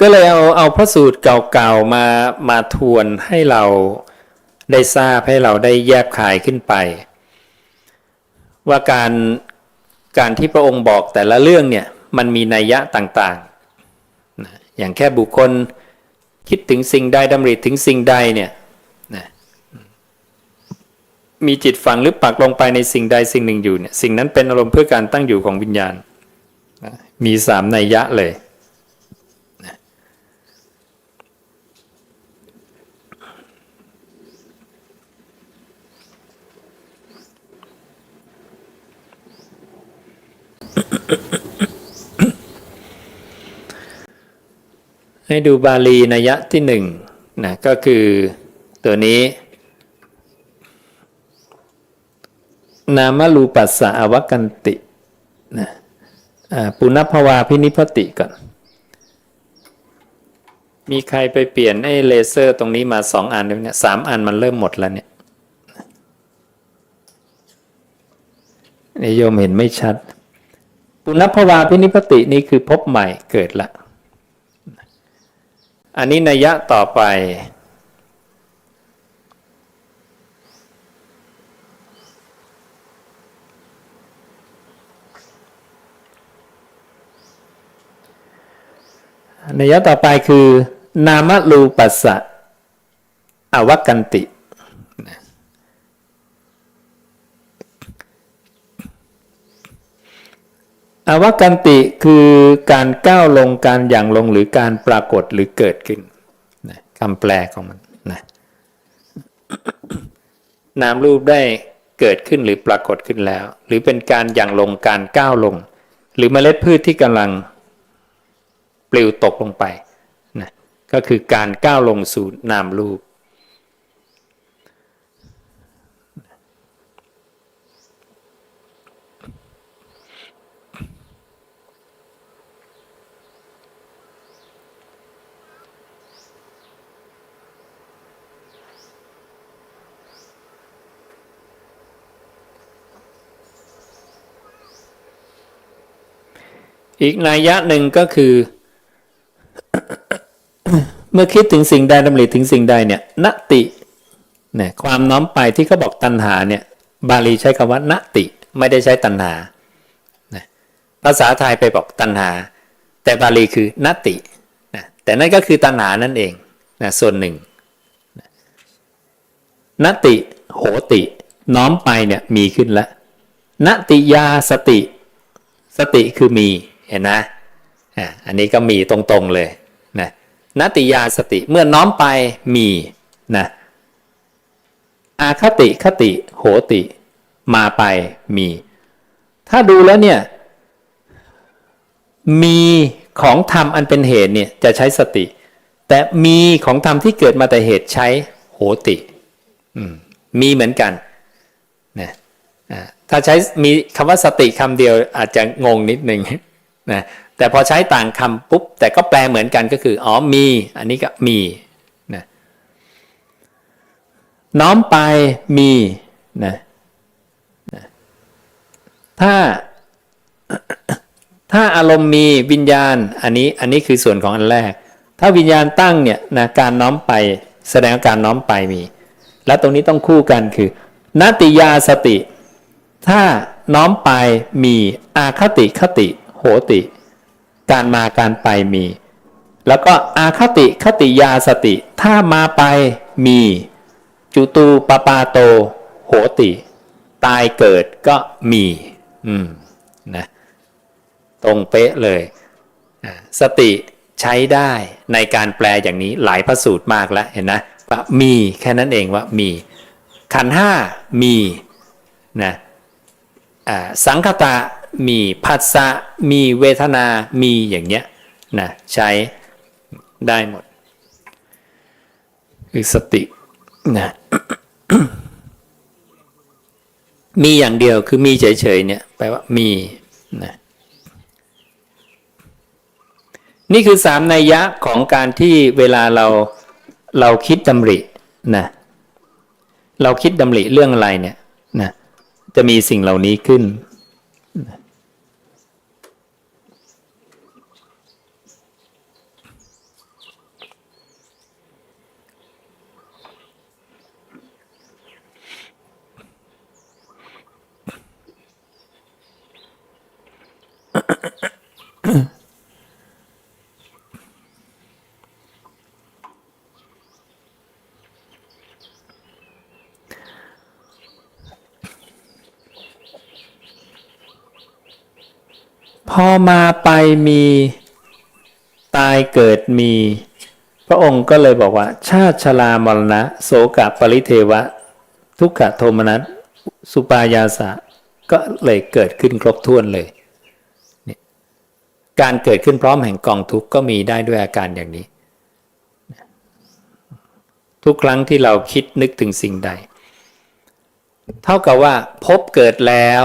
ก็เลยเอาเอาพระสูตรเก่าๆมามาทวนให้เราได้ทราบให้เราได้แยบคายขึ้นไป ว่าการการที่พระองค์บอกแต่ละเรื่องเนี่ยมันมีนัยยะต่างๆ อย่างแค่บุคคลคิดถึงสิ่งใดดำริถึงสิ่งใดเนี่ยมีจิตฝังหรือปักลงไปในสิ่งใดสิ่งหนึ่งอยู่เนี่ยสิ่งนั้นเป็นอารมณ์เพื่อการตั้งอยู่ของวิญญาณ มีสามนัยยะเลย ให้ดูบาลีนัยยะที่หนึ่งนะก็คือตัวนี้ นามรูปัสสะอวกันตินะปุณพวาพินิพติก่อน มีใครไปเปลี่ยนไอ้เลเซอร์ตรงนี้มาสองอันแล้วเนี่ยสามอันมันเริ่มหมดแล้วเนี่ยนิยมเห็นไม่ชัด ปุณพวาพินิพตินี่คือพบใหม่เกิดละ อันนี้นัยยะต่อไป นัยยะต่อไปคือ นามรูปัสสะอวกันติ อวกันติคือการก้าวลงการอย่างลงหรือการปรากฏหรือเกิดขึ้นนะคำแปลของมันนะนามรูปได้เกิดขึ้นหรือปรากฏขึ้นแล้ว หรือเป็นการอย่างลงการก้าวลง หรือเมล็ดพืชที่กำลังปลิวตกลงไปนะก็คือการก้าวลงสู่นามรูป อีกนัยยะหนึ่งก็คือ เมื่อคิดถึงสิ่งใดดำริถึงสิ่งใดเนี่ยนติเนี่ยความน้อมไปที่เขาบอกตัณหาเนี่ยบาลีใช้คำว่านติไม่ได้ใช้ตัณหาภาษาไทยไปบอกตัณหา แต่บาลีคือนตินะแต่นั่นก็คือตัณหานั่นเองนะส่วนหนึ่งนะนติโหติน้อมไปเนี่ยมีขึ้นแล้วนติยาสติ สติคือมี เห็นนะอันนี้ก็มีตรงๆเลยนะนติยาสติเมื่อน้อมไปมีนะอาคติคติโหติมาไปมี ถ้าดูแล้วเนี่ย มีของธรรมอันเป็นเหตุเนี่ยจะใช้สติ แต่มีของธรรมที่เกิดมาแต่เหตุใช้โหติมีเหมือนกันนะอ่าถ้าใช้มีคำว่าสติคำเดียวอาจจะงงนิดนึง นะแต่พอใช้ต่างคำปุ๊บ แต่ก็แปลเหมือนกันก็คืออ๋อมี อันนี้ก็มีนะน้อมไปมีนะนะถ้าถ้าอารมณ์มีวิญญาณอันนี้อันนี้คือส่วนของอันแรก ถ้าวิญญาณตั้งเนี่ยนะการน้อมไปแสดงอาการน้อมไปมี และตรงนี้ต้องคู่กันคือนติยาสติ ถ้าน้อมไปมีอาคติคติ โหติ การมาการไปมี แล้วก็อาคติคติยาสติ ถ้ามาไปมี จุตูปปาโต โหติ ตายเกิดก็มี อืมนะตรงเป๊ะเลย สติใช้ได้ในการแปลอย่างนี้หลายพระสูตรมากแล้วเห็นนะว่ามีแค่นั้นเองว่ามี ขันห้ามีนะสังคตะ มีผัสสะมีเวทนา มีอย่างเงี้ยนะใช้ได้หมด คือสตินะมีอย่างเดียวคือมีเฉยๆเนี่ยแปลว่ามีนะนี่คือสามนัยยะของการที่เวลาเราเราคิดดำรินะเราคิดดำริเรื่องอะไรเนี่ยนะจะมีสิ่งเหล่านี้ขึ้น อมาไปมี ตายเกิดมี พระองค์ก็เลยบอกว่า ชาติชรามรณะ โสกะปริเทวะ ทุกขโทมนัสสุปายาสะ ก็เลยเกิดขึ้นครบถ้วนเลย การเกิดขึ้นพร้อมแห่งกองทุกข์ก็มีได้ด้วยอาการอย่างนี้ ทุกครั้งที่เราคิดนึกถึงสิ่งใด เท่ากับว่าพบเกิดแล้ว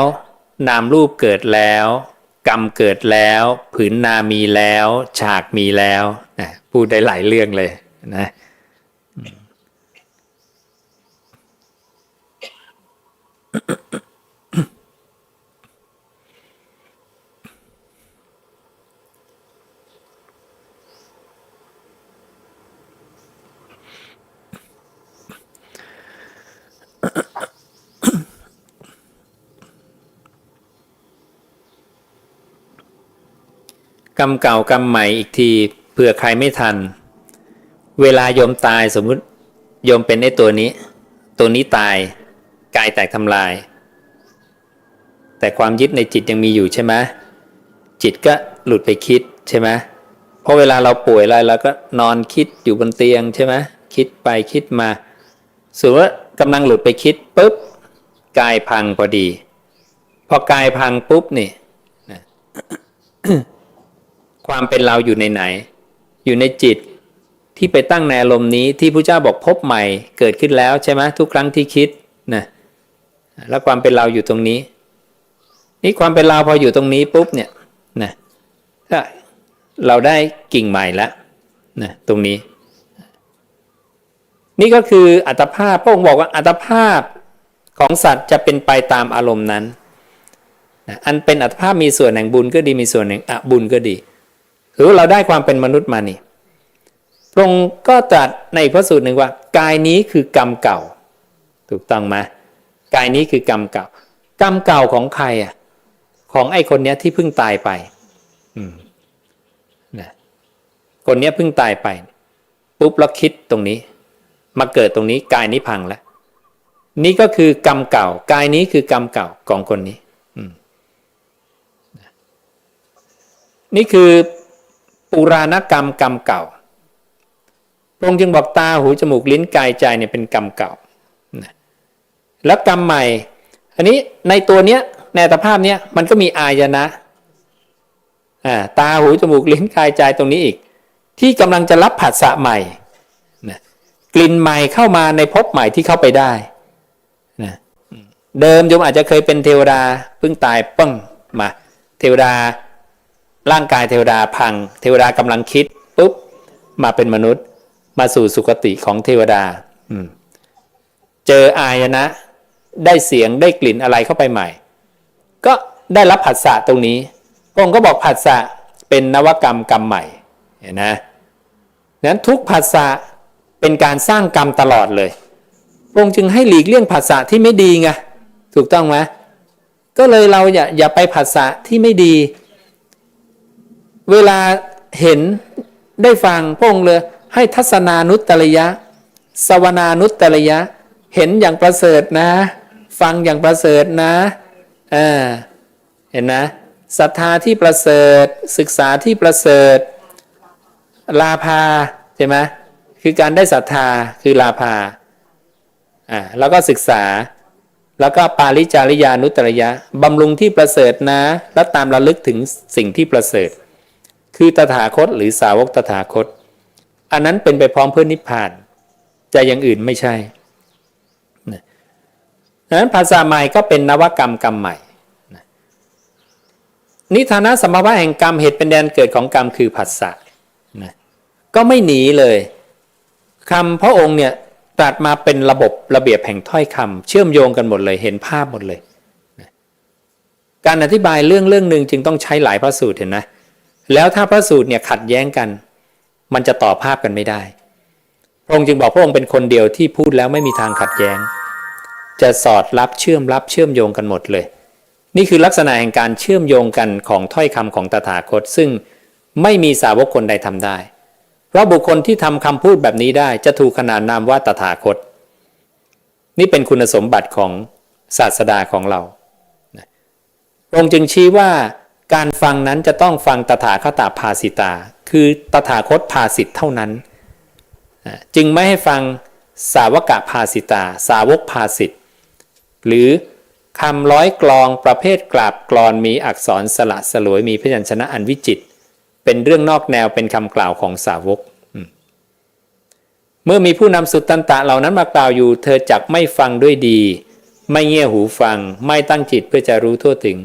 นามรูปเกิดแล้ว กรรมเกิดแล้ว ผืนนามีแล้ว ฉากมีแล้วนะพูดได้หลายเรื่องเลยนะ กรรมเก่ากรรมใหม่อีกทีเผื่อใครไม่ทัน เวลาโยมตายสมมุติโยมเป็นไอ้ตัวนี้ ตัวนี้ตายกายแตกทำลาย แต่ความยึดในจิตยังมีอยู่ใช่ไหมจิตก็หลุดไปคิดใช่ไหมเพราะเวลาเราป่วยอะไรเราก็นอนคิดอยู่บนเตียงใช่ไหมคิดไปคิดมาสมมติว่ากำลังหลุดไปคิดปุ๊บกายพังพอดี พอกายพังปุ๊บนี่ ความเป็นเราอยู่ในไหน อยู่ในจิตที่ไปตั้งในอารมณ์นี้ที่พระเจ้าบอกพบใหม่เกิดขึ้นแล้วใช่ไหมทุกครั้งที่คิดนะแล้วความเป็นเราอยู่ตรงนี้ นี่ความเป็นเราพออยู่ตรงนี้ปุ๊บเนี่ยนะก็เราได้กิ่งใหม่แล้วนะตรงนี้ นี่ก็คืออัตภาพพระองค์บอกว่าอัตภาพของสัตว์จะเป็นไปตามอารมณ์นั้นนะอันเป็นอัตภาพมีส่วนแห่งบุญก็ดีมีส่วนแห่งอบุญก็ดี หรือเราได้ความเป็นมนุษย์มานี่พระองค์ก็ตรัสในพระสูตรหนึ่งว่า กายนี้คือกรรมเก่า ถูกต้องไหมกายนี้คือกรรมเก่า กรรมเก่าของใครอะ ของไอ้คนเนี้ยที่เพิ่งตายไป อืมนะคนเนี้ยเพิ่งตายไป ปุ๊บแล้วคิดตรงนี้ มาเกิดตรงนี้ กายนี้พังแล้วนี่ก็คือกรรมเก่า กายนี้คือกรรมเก่าของคนนี้นี่คือ ปุราณกรรมกรรมเก่า พระองค์จึงบอกตาหูจมูกลิ้นกายใจเนี่ยเป็นกรรมเก่า แล้วกรรมใหม่ อันนี้ในตัวเนี้ยในอัตภาพเนี้ยมันก็มีอายนะอ่าตาหูจมูกลิ้นกายใจตรงนี้อีก ที่กำลังจะรับผัสสะใหม่นะกลิ่นใหม่เข้ามาในภพใหม่ที่เข้าไปได้นะเดิมโยมอาจจะเคยเป็นเทวดาเพิ่งตายปึ้งมา เทวดา ร่างกายเทวดาพัง เทวดากำลังคิดปุ๊บมาเป็นมนุษย์ มาสู่สุคติของเทวดาอืเจออายนะ ได้เสียงได้กลิ่นอะไรเข้าไปใหม่ ก็ได้รับผัสสะตรงนี้พระองค์ก็บอกผัสสะเป็นนวกรรมกรรมใหม่เห็นนะนั้นทุกผัสสะเป็นการสร้างกรรมตลอดเลยพระองค์จึงให้หลีกเลี่ยงผัสสะที่ไม่ดีไงถูกต้องไหมก็เลยเราอย่าอย่าไปผัสสะที่ไม่ดี เวลาเห็นได้ฟังพระองค์เลยให้ทัศนานุตตริยะ สวนานุตตริยะ เห็นอย่างประเสริฐนะ ฟังอย่างประเสริฐนะเออเห็นนะศรัทธาที่ประเสริฐ ศึกษาที่ประเสริฐ ลาภาใช่ไหมคือการได้ศรัทธาคือลาภาอ่าแล้วก็ศึกษา แล้วก็ปาริจาริยานุตตริยะบำรุงที่ประเสริฐนะ แล้วตามระลึกถึงสิ่งที่ประเสริฐ คือตถาคตหรือสาวกตถาคต อันนั้นเป็นไปพร้อมเพื่อนิพพานจะอย่างอื่นไม่ใช่ดังนั้นภาษาใหม่ก็เป็นนวกรรมกรรมใหม่ นิทานะสมภาวะแห่งกรรมเหตุเป็นแดนเกิดของกรรมคือผัสสะนะก็ไม่หนีเลยคำพระองค์เนี่ยตรัสมาเป็นระบบระเบียบแห่งถ้อยคำเชื่อมโยงกันหมดเลยเห็นภาพหมดเลย การอธิบายเรื่องเรื่องหนึ่งจึงต้องใช้หลายพระสูตรเห็นไหม แล้วถ้าพระสูตรเนี่ยขัดแย้งกัน มันจะต่อภาพกันไม่ได้ พระองค์จึงบอกพระองค์เป็นคนเดียวที่พูดแล้วไม่มีทางขัดแย้ง จะสอดรับเชื่อมรับเชื่อมโยงกันหมดเลย นี่คือลักษณะแห่งการเชื่อมโยงกันของถ้อยคำของตถาคต ซึ่งไม่มีสาวกคนใดทำได้ เพราะบุคคลที่ทำคำพูดแบบนี้ได้จะถูกขนานนามว่าตถาคต นี่เป็นคุณสมบัติของศาสดาของเรานะองค์จึงชี้ว่า การฟังนั้นจะต้องฟังตถาคตภาสิตา คือตถาคตภาสิตเท่านั้น จึงไม่ให้ฟังสาวกภาสิตา สาวกภาสิตหรือคำร้อยกลองประเภทกราบกรอนมีอักษรสละสลวยมีพยัญชนะอันวิจิต เป็นเรื่องนอกแนวเป็นคำกล่าวของสาวก เมื่อมีผู้นำสุตตันตะเหล่านั้นมากล่าวอยู่ เธอจักไม่ฟังด้วยดี ไม่เงี่ยหูฟัง ไม่ตั้งจิตเพื่อจะรู้ทั่วถึง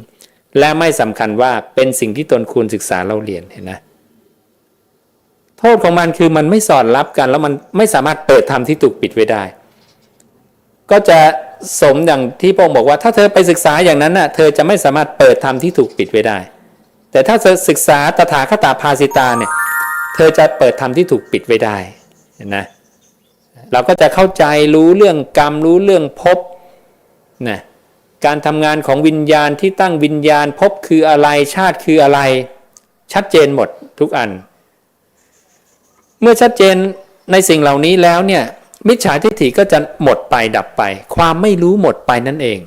และไม่สำคัญว่าเป็นสิ่งที่ตนควรศึกษาเราเรียนเห็นนะโทษของมันคือมันไม่สอดรับกัน แล้วมันไม่สามารถเปิดธรรมที่ถูกปิดไว้ได้ ก็จะสมอย่างที่พระองค์บอกว่า ถ้าเธอไปศึกษาอย่างนั้นน่ะเธอจะไม่สามารถเปิดธรรมที่ถูกปิดไว้ได้ แต่ถ้าเธอศึกษาตถาคตาภาสิตาเนี่ยเธอจะเปิดธรรมที่ถูกปิดไว้ได้เห็นนะเราก็จะเข้าใจรู้เรื่องกรรมรู้เรื่องภพนะ การทำงานของวิญญาณที่ตั้งวิญญาณภพคืออะไรชาติคืออะไร ชัดเจนหมดทุกอัน เมื่อชัดเจนในสิ่งเหล่านี้แล้วเนี่ยมิจฉาทิฏฐิก็จะหมดไปดับไป ความไม่รู้หมดไปนั่นเอง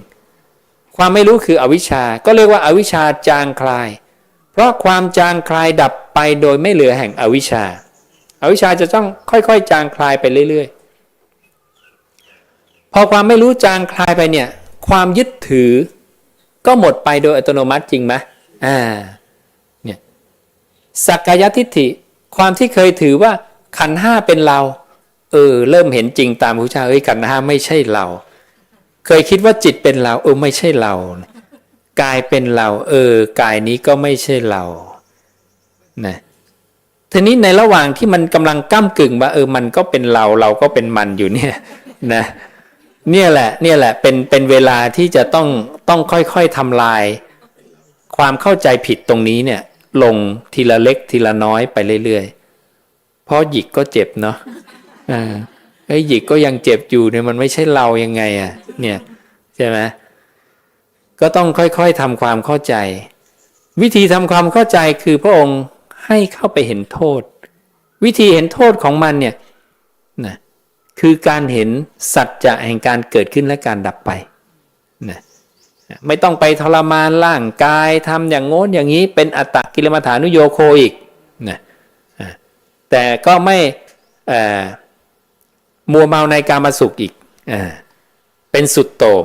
ความไม่รู้คืออวิชชา ก็เรียกว่าอาวิชชาจางคลาย เพราะความจางคลายดับไปโดยไม่เหลือแห่งอวิชชาอาวิชชาจะต้องค่อยๆ จางคลายไปเรื่อยๆ พอความไม่รู้จางคลายไปเนี่ย ความยึดถือก็หมดไปโดยอัตโนมัติจริงไหมอ่าเนี่ยสักกายทิฏฐิความที่เคยถือว่าขันห้าเป็นเรา เออ เริ่มเห็นจริงตามพระเจ้าเอ้ยขันห้าไม่ใช่เรา เคยคิดว่าจิตเป็นเรา เออไม่ใช่เรากายเป็นเรา เออกายนี้ก็ไม่ใช่เรานะทีนี้ในระหว่างที่มันกำลังก้ากึ่งว่าเออมันก็เป็นเราเราก็เป็นมันอยู่เนี่ยนะ เนี่ยแหละเนี่ยแหละเป็นเป็นเวลาที่จะต้องต้องค่อยๆทำลาย ความเข้าใจผิดตรงนี้เนี่ย ลงทีละเล็กทีละน้อยไปเรื่อยๆเพราะหยิกก็เจ็บเนาะอ่าไอ้หยิกก็ยังเจ็บอยู่เนี่ยมันไม่ใช่เรายังไงอะ่ะ เนี่ยใช่ไหมก็ต้องค่อยๆทำความเข้าใจ วิธีทำความเข้าใจคือพระองค์ให้เข้าไปเห็นโทษ วิธีเห็นโทษของมันเนี่ย คือการเห็นสัจจะแห่งการเกิดขึ้นและการดับไปนะไม่ต้องไปทรมานร่างกายทำอย่างโน้นอย่างนี้เป็นอัตตกิลมัฐานุโยโคอีกนะแต่ก็ไม่มัวเมาในการมาสุขอีกอเป็นสุดโต่ง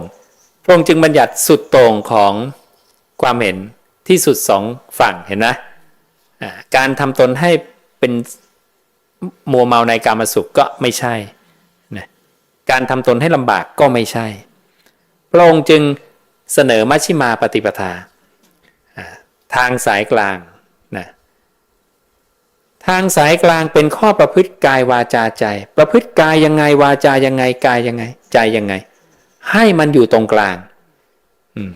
พระองค์จึงบัญญัติสุดโต่งของความเห็นที่สุดสองฝั่งเห็นไหมการทำตนให้เป็นมัวเมาในการมาสุขก็ไม่ใช่ การทำตนให้ลำบากก็ไม่ใช่ พระองค์จึงเสนอมัชฌิมาปฏิปทา ทางสายกลางนะทางสายกลางเป็นข้อประพฤติกายวาจาใจ ประพฤติกายยังไงวาจายังไงกายยังไง ใจยังไง ให้มันอยู่ตรงกลางม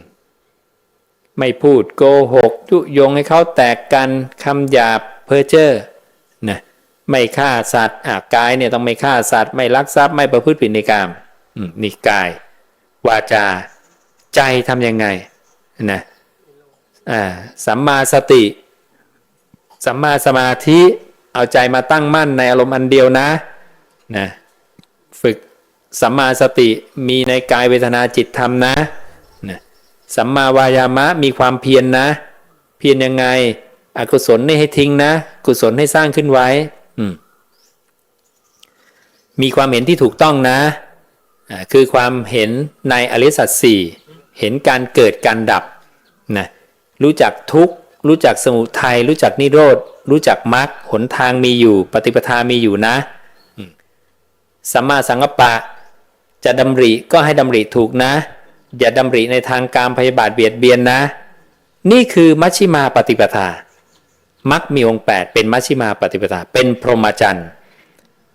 ไม่พูดโกหกยุยงให้เขาแตกกันคำหยาบเพ้อเจ้อ ไม่ฆ่าสัตว์อากายเนี่ยต้องไม่ฆ่าสัตว์ไม่ลักทรัพย์ไม่ประพฤติผิดในกรรมนี่กาย วาจา ใจทำยังไงนะอ่าสัมมาสติ สัมมาสมาธิเอาใจมาตั้งมั่นในอารมณ์อันเดียวนะนะฝึกสัมมาสติมีในกายเวทนาจิตธรรมนะนะสัมมาวายามะมีความเพียรนนะ เพียรยังไง อกุศลนี่ให้ทิ้งนะ กุศลให้สร้างขึ้นไว้ มีความเห็นที่ถูกต้องนะ คือความเห็นในอริสัตสี่เห็นการเกิดการดับนะรู้จักทุกรู้จักสมุทัยรู้จักนิโรธ รู้จักมรรคหนทางมีอยู่ ปฏิปทามีอยู่นะสัมมาสังกัปปะ จะดำริก็ให้ดำริถูกนะ อย่าดำริในทางการพยาบาทเบียดเบียนนะ นี่คือมัชชิมาปฏิปทามักมีองค์ 8 เป็นมัชชิมาปฏิปทาเป็นพรหมจรรย์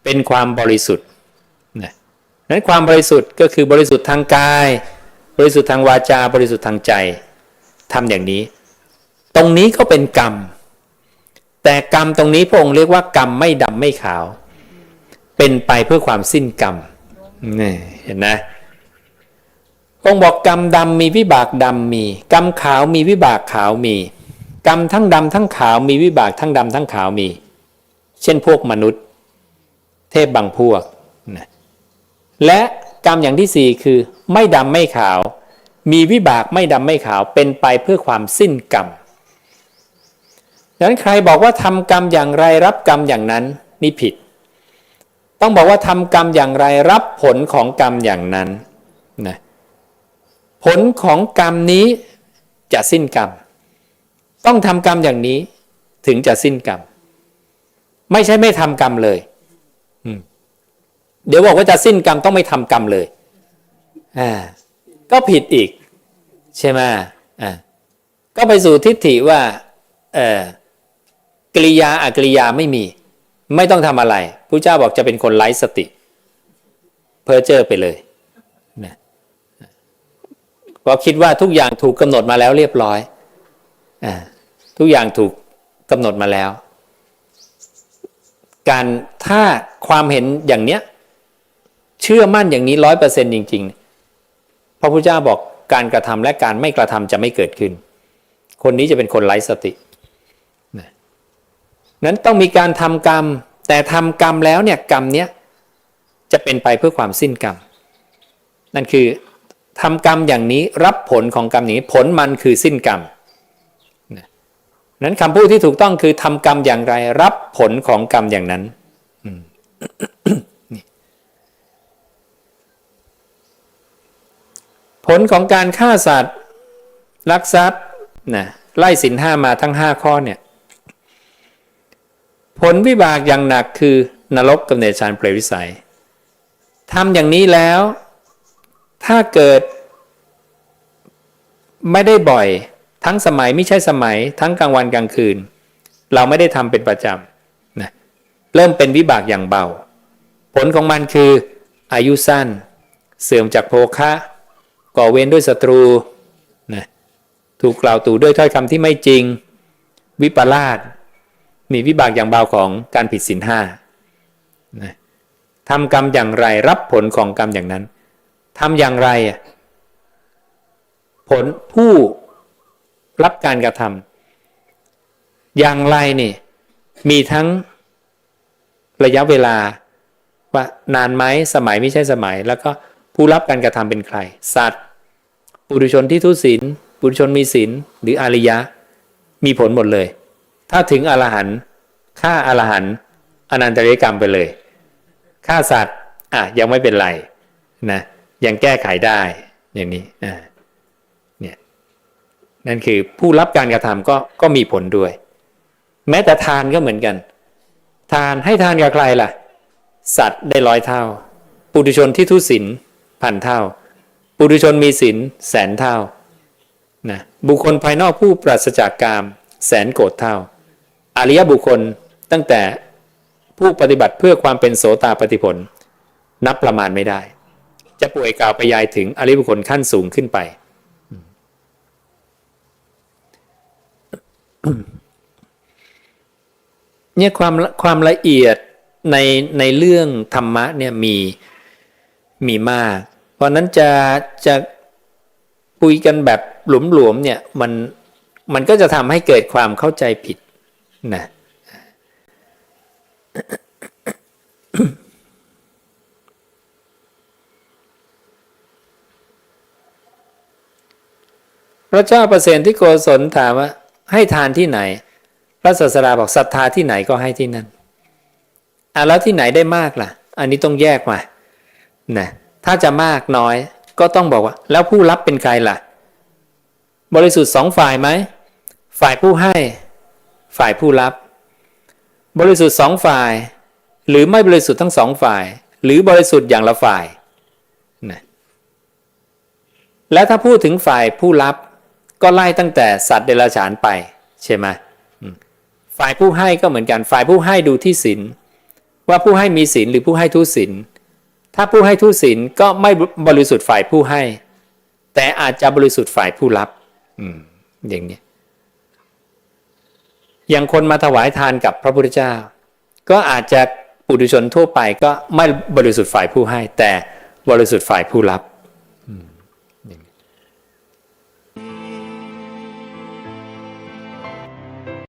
เป็นความบริสุทธิ์นะนั้นความบริสุทธิ์ก็คือบริสุทธิ์ทางกาย บริสุทธิ์ทางวาจา บริสุทธิ์ทางใจทำอย่างนี้ ตรงนี้ก็เป็นกรรม แต่กรรมตรงนี้พระองค์เรียกว่ากรรมไม่ดำไม่ขาว เป็นไปเพื่อความสิ้นกรรมนี่เห็นนะพองค์บอกกรรมดำมีวิบากดำมี กรรมขาวมีวิบากขาวมี กรรมทั้งดำทั้งขาวมีวิบากทั้งดำทั้งขาวมี เช่นพวกมนุษย์ เทพบางพวกนะและกรรมอย่างที่สี่คือไม่ดำไม่ขาว มีวิบากไม่ดำไม่ขาวเป็นไปเพื่อความสิ้นกรรมดังนั้นใครบอกว่าทำกรรมอย่างไรรับกรรมอย่างนั้นนี่ผิด ต้องบอกว่าทำกรรมอย่างไรรับผลของกรรมอย่างนั้นนะผลของกรรมนี้จะสิ้นกรรม ต้องทำกรรมอย่างนี้ถึงจะสิ้นกรรม ไม่ใช่ไม่ทำกรรมเลย เดี๋ยวบอกว่าจะสิ้นกรรมต้องไม่ทำกรรมเลยอ่าก็ผิดอีก ใช่ไหมอ่าก็ไปสู่ทิฏฐิว่าเออกริยาอกริยาไม่มี ไม่ต้องทำอะไรพระเจ้าบอกจะเป็นคนไร้สติ เพอเจอร์ไปเลยนะเพราคิดว่าทุกอย่างถูกกำหนดมาแล้วเรียบร้อยอ่าทุกอย่างถูกกำหนดมาแล้ว การถ้าความเห็นอย่างเนี้ย เชื่อมั่นอย่างนี้ร้อยเปอร์เซ็นจริง ๆ พระพุทธเจ้าบอกการกระทำและการไม่กระทำจะไม่เกิดขึ้น คนนี้จะเป็นคนไร้สตินะนั้นต้องมีการทำกรรม แต่ทำกรรมแล้วเนี่ยกรรมเนี้ยจะเป็นไปเพื่อความสิ้นกรรม นั่นคือทำกรรมอย่างนี้รับผลของกรรมนี้ผลมันคือสิ้นกรรมนะนั้นคำพูดที่ถูกต้องคือทำกรรมอย่างไร รับผลของกรรมอย่างนั้น ผลของการฆ่าสัตว์ลักทรัพย์นะไล่สินห้ามาทั้งห้าข้อเนี่ยผลวิบากอย่างหนักคือนรกกำเนิดชานเปรวิสัยทำอย่างนี้แล้ว ถ้าเกิด ไม่ได้บ่อย ทั้งสมัยไม่ใช่สมัย ทั้งกลางวันกลางคืน เราไม่ได้ทำเป็นประจำนะเริ่มเป็นวิบากอย่างเบา ผลของมันคือ อายุสั้น เสื่อมจากโภคะ ก่อเวรด้วยศัตรูนะถูกกล่าวตู่ด้วยถ้อยคำที่ไม่จริง วิปลาสมีวิบากอย่างเบาของการผิดศีลห้านะทำกรรมอย่างไรรับผลของกรรมอย่างนั้นทำอย่างไรอะผลผู้รับการกระทำอย่างไรนี่มีทั้งระยะเวลาว่านานไหมสมัยไม่ใช่สมัย แล้วก็ผู้รับการกระทำเป็นใคร สัตว์ ปุถุชนที่ทุศีลปุถุชนมีศีลหรืออริยะ มีผลหมดเลย ถ้าถึงอรหันต์ฆ่าอรหันต์อนันตริยกรรมไปเลยฆ่าสัตว์อะยังไม่เป็นไรนะยังแก้ไขได้อย่างนี้อ่าเนี่ยนั่นคือผู้รับการกระทำก็ก็มีผลด้วย แม้แต่ทานก็เหมือนกัน ทานให้ทานกับใครล่ะ สัตว์ได้ร้อยเท่า ปุถุชนที่ทุศีลพันเท่า ปุถุชนมีศีลแสนเท่านะบุคคลภายนอกผู้ปราศจากกามแสนโกรธเท่า อริยบุคคลตั้งแต่ผู้ปฏิบัติเพื่อความเป็นโสตาปฏิผล นับประมาณไม่ได้ จะป่วยกล่าวไปยายถึงอริยบุคคลขั้นสูงขึ้นไปเนี่ยความความละเอียดในในเรื่องธรรมะเนี่ยมีมีมาก เพราะนั้นจะจะคุยกันแบบหลวมๆเนี่ยมันมันก็จะทำให้เกิดความเข้าใจผิดนะพระเจ้าประเสนที่โกศลถามว่า ให้ทานที่ไหน พระศาสดาบอกศรัทธาที่ไหนก็ให้ที่นั่นอะแล้วที่ไหนได้มากล่ะ อันนี้ต้องแยกมานะ ถ้าจะมากน้อย ก็ต้องบอกว่า แล้วผู้รับเป็นใครล่ะ บริสุทธิ์สองฝ่ายไหม ฝ่ายผู้ให้ ฝ่ายผู้รับ บริสุทธิ์สองฝ่าย หรือไม่บริสุทธิ์ทั้งสองฝ่าย หรือบริสุทธิ์อย่างละฝ่ายนะและถ้าพูดถึงฝ่ายผู้รับ ก็ไล่ตั้งแต่สัตว์เดรัจฉานไปใช่ไหมฝ่ายผู้ให้ก็เหมือนกัน ฝ่ายผู้ให้ดูที่ศีลว่าผู้ให้มีศีลหรือผู้ให้ทุศีล ถ้าผู้ให้ทุศีลก็ไม่บริสุทธิ์ฝ่ายผู้ให้ แต่อาจจะบริสุทธิ์ฝ่ายผู้รับ อืม อย่างนี้อย่างคนมาถวายทานกับพระพุทธเจ้า ก็อาจจะปุถุชนทั่วไปก็ไม่บริสุทธิ์ฝ่ายผู้ให้ แต่บริสุทธิ์ฝ่ายผู้รับ